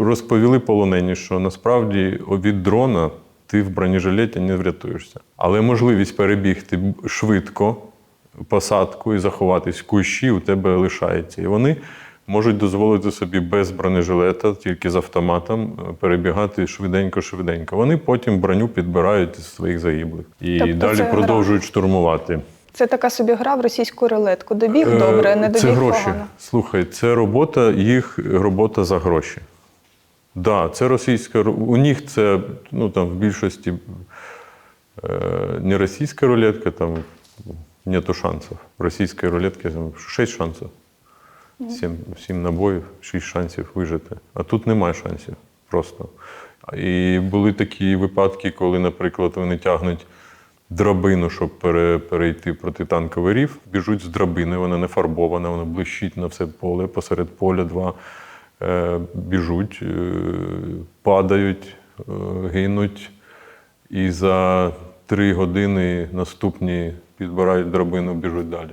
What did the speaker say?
розповіли полонені, що насправді від дрона ти в бронежилеті не врятуєшся. Але можливість перебігти швидко посадку і заховатись в кущі у тебе лишається. І вони можуть дозволити собі без бронежилета, тільки з автоматом, е, перебігати швиденько-швиденько. Вони потім броню підбирають із своїх загиблих і Тобто далі це гра. продовжують штурмувати. Це така собі гра в російську рулетку. Добіг Е, добре, не добіг Це гроші. погано. Слухай, це робота, їх робота за гроші. Да, це російська У них це ну, там, в більшості е, не російська рулетка, там нету шансів. В російській рулетці там 6 шансів. 7, 7 набоїв, 6 шансів вижити. А тут немає шансів просто. І були такі випадки, коли, наприклад, вони тягнуть драбину, щоб пере, перейти протитанковий рів, біжуть з драбини, вона не фарбована, вона блищить на все поле, посеред поля два. Е, біжуть, е, падають, е, гинуть. І за три години наступні підбирають драбину, біжуть далі.